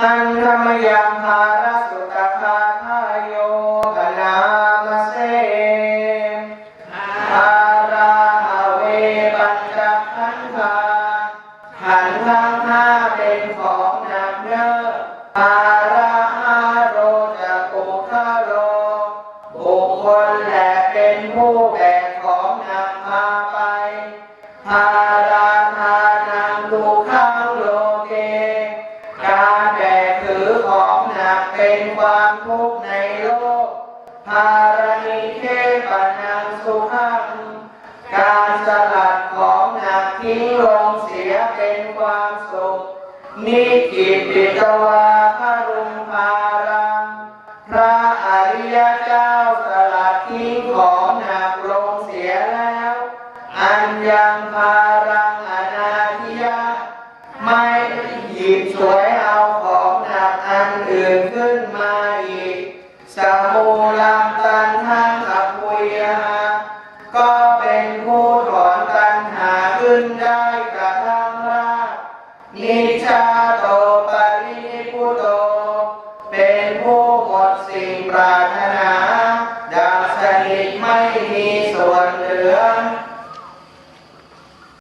หันธรรมยังภารสุตคาทายโยกนามเสอาราหเวปัญจขันธาขันธ์ทั้งห้าเป็นของนักเนออาราหาโรจะปุคโรบุคคลแหละเป็นผู้แบกของนักพาไปภาราธา เป็นความทุกข์ในโลกภารณิเทปนังสุขัง การสลัดของหนักทิ้งลงเสียเป็นความสุข นิกิตติตวาคารุงภารัง พระอริยเจ้าสลัดทิ้งของหนักลงเสียแล้ว อันยังภารังอนาธิยะ ไม่หยิบฉวยเอา อิมูลัตันหังอภุยหะก็เป็นผู้ถอนตันหาขึ้นได้กระทั่งรากนิชาโตปริพุโต เป็นผู้หมดสิ่งปรานา ดังสนิทไม่มีส่วนเหลือ